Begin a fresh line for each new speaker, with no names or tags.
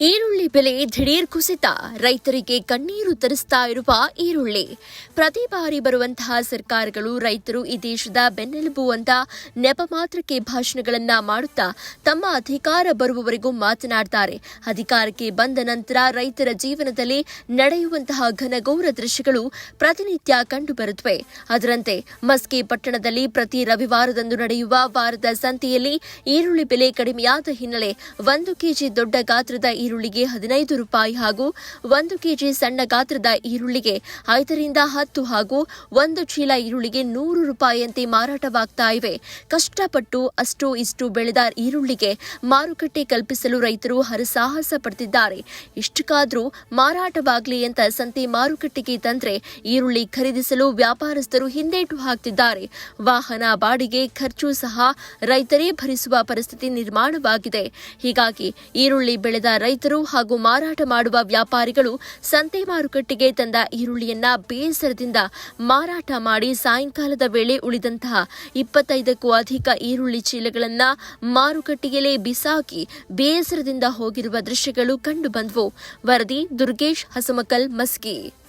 ಈರುಳ್ಳಿ ಬೆಲೆ ದಿಢೀರ್ ಕುಸಿತ. ರೈತರಿಗೆ ಕಣ್ಣೀರು ತರಿಸ್ತಾ ಇರುವ ಈರುಳ್ಳಿ. ಪ್ರತಿ ಬಾರಿ ಬರುವಂತಹ ಸರ್ಕಾರಗಳು ರೈತರು ಈ ದೇಶದ ಬೆನ್ನೆಲುಬು ಅಂತ ನೆಪ ಮಾತ್ರಕ್ಕೆ ಭಾಷಣಗಳನ್ನ ಮಾಡುತ್ತಾ ತಮ್ಮ ಅಧಿಕಾರ ಬರುವವರೆಗೂ ಮಾತನಾಡ್ತಾರೆ. ಅಧಿಕಾರಕ್ಕೆ ಬಂದ ನಂತರ ರೈತರ ಜೀವನದಲ್ಲಿ ನಡೆಯುವಂತಹ ಘನಘೋರ ದೃಶ್ಯಗಳು ಪ್ರತಿನಿತ್ಯ ಕಂಡುಬರುತ್ತವೆ. ಅದರಂತೆ ಮಸ್ಕಿ ಪಟ್ಟಣದಲ್ಲಿ ಪ್ರತಿ ರವಿವಾರದಂದು ನಡೆಯುವ ವಾರದ ಸಂತೆಯಲ್ಲಿ ಈರುಳ್ಳಿ ಬೆಲೆ ಕಡಿಮೆಯಾದ ಹಿನ್ನೆಲೆ ಒಂದು ಕೆಜಿ ದೊಡ್ಡ ಗಾತ್ರದ ಈರುಳ್ಳಿಗೆ ಹದಿನೈದು ರೂಪಾಯಿ ಹಾಗೂ ಒಂದು ಕೆಜಿ ಸಣ್ಣ ಗಾತ್ರದ ಈರುಳ್ಳಿಗೆ ಐದರಿಂದ ಹತ್ತು ಹಾಗೂ ಒಂದು ಚೀಲ ಈರುಳ್ಳಿಗೆ ನೂರು ರೂಪಾಯಿಯಂತೆ ಮಾರಾಟವಾಗ್ತಾ ಇವೆ. ಕಷ್ಟಪಟ್ಟು ಅಷ್ಟು ಇಷ್ಟು ಬೆಳೆದ ಈರುಳ್ಳಿಗೆ ಮಾರುಕಟ್ಟೆ ಕಲ್ಪಿಸಲು ರೈತರು ಹರಸಾಹಸ ಪಡ್ತಿದ್ದಾರೆ. ಇಷ್ಟಕ್ಕಾದರೂ ಮಾರಾಟವಾಗಲಿ ಅಂತ ಸಂತೆ ಮಾರುಕಟ್ಟೆಗೆ ತಂದ್ರೆ ಈರುಳ್ಳಿ ಖರೀದಿಸಲು ವ್ಯಾಪಾರಸ್ಥರು ಹಿಂದೇಟು ಹಾಕ್ತಿದ್ದಾರೆ. ವಾಹನ ಬಾಡಿಗೆ ಖರ್ಚು ಸಹ ರೈತರೇ ಭರಿಸುವ ಪರಿಸ್ಥಿತಿ ನಿರ್ಮಾಣವಾಗಿದೆ. ಹೀಗಾಗಿ ಈರುಳ್ಳಿ ಬೆಳೆದ ರೈತರು ಹಾಗೂ ಮಾರಾಟ ಮಾಡುವ ವ್ಯಾಪಾರಿಗಳು ಸಂತೆ ಮಾರುಕಟ್ಟೆಗೆ ತಂದ ಈರುಳ್ಳಿಯನ್ನ ಬೇಸರದಿಂದ ಮಾರಾಟ ಮಾಡಿ ಸಾಯಂಕಾಲದ ವೇಳೆ ಉಳಿದಂತಹ ಇಪ್ಪತ್ತೈದಕ್ಕೂ ಅಧಿಕ ಈರುಳ್ಳಿ ಚೀಲಗಳನ್ನ ಮಾರುಕಟ್ಟೆಯಲ್ಲೇ ಬಿಸಾಕಿ ಬೇಸರದಿಂದ ಹೋಗಿರುವ ದೃಶ್ಯಗಳು ಕಂಡುಬಂದವು ವರದಿ ದುರ್ಗೇಶ್ ಹಸಮಕಲ್ ಮಸ್ಕಿ.